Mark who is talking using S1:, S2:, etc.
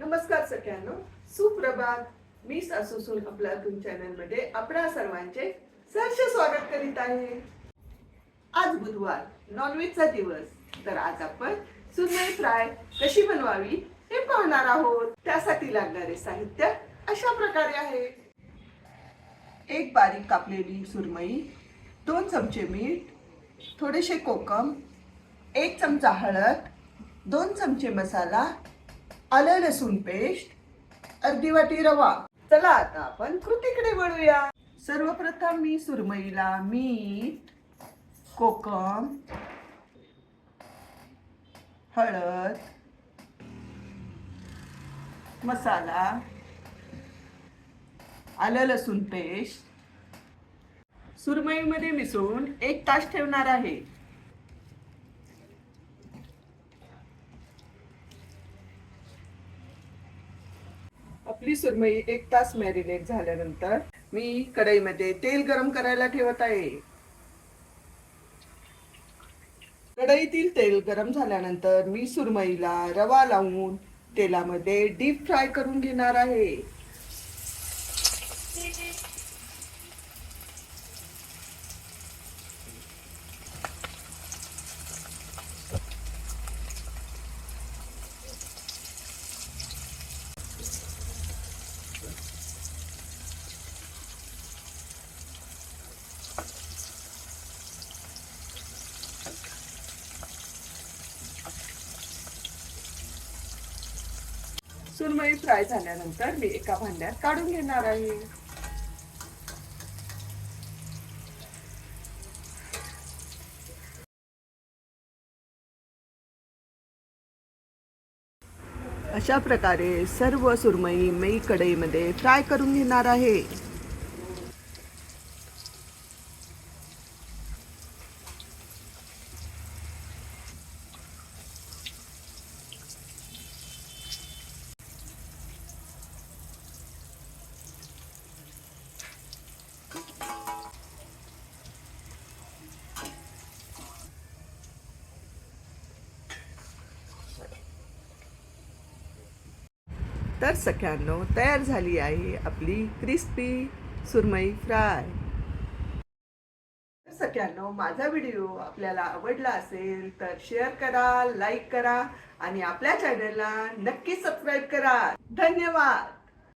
S1: नमस्कार सगळ्यांनो. सुप्रभात. मी सासूसून आपल्या चॅनलमध्ये आपणा सर्वांचे सहर्ष स्वागत करीत आहे. आज बुधवार नॉनव्हेजचा दिवस. तर आज आपण सुरमई फ्राय कशी बनवावी हे पाहणार आहोत. त्यासाठी लागणारे साहित्य अशा प्रकारे आहे. एक बारीक कापलेली सुरमई दोन चमचे मीठ थोडेसे कोकम एक चमचा हळद दोन चमचे मसाला आलं लसूण पेस्ट अर्धी वाटी रवा. चला आता आपण कृतीकडे वळूया. सर्वप्रथम मी सुरमईला मीठ कोकम हळद मसाला आलं लसूण पेस्ट. सुरमईमध्ये मिसळून एक तास ठेवणार आहे. आपली सुरमई एक तास मॅरिनेट झाल्यानंतर मी कढईमध्ये तेल गरम करायला ठेवत आहे. कढईतील तेल गरम झाल्यानंतर मी सुरमईला रवा लावून तेलामध्ये डीप फ्राय करून घेणार आहे. सुरमई फ्राय झाल्यानंतर मी एका भांड्यात काढून घेणार आहे. अशा प्रकारे सर्व सुरमई मी कढईमध्ये फ्राय करून घेणार आहे. तर सख्यांनो तयार झाली आहे आपली क्रिस्पी सुरमई फ्राय. तर सख्यांनो माझा व्हिडिओ आपल्याला आवडला असेल तर शेअर करा लाईक करा आणि आपल्या चॅनलला नक्की सबस्क्राईब करा. धन्यवाद!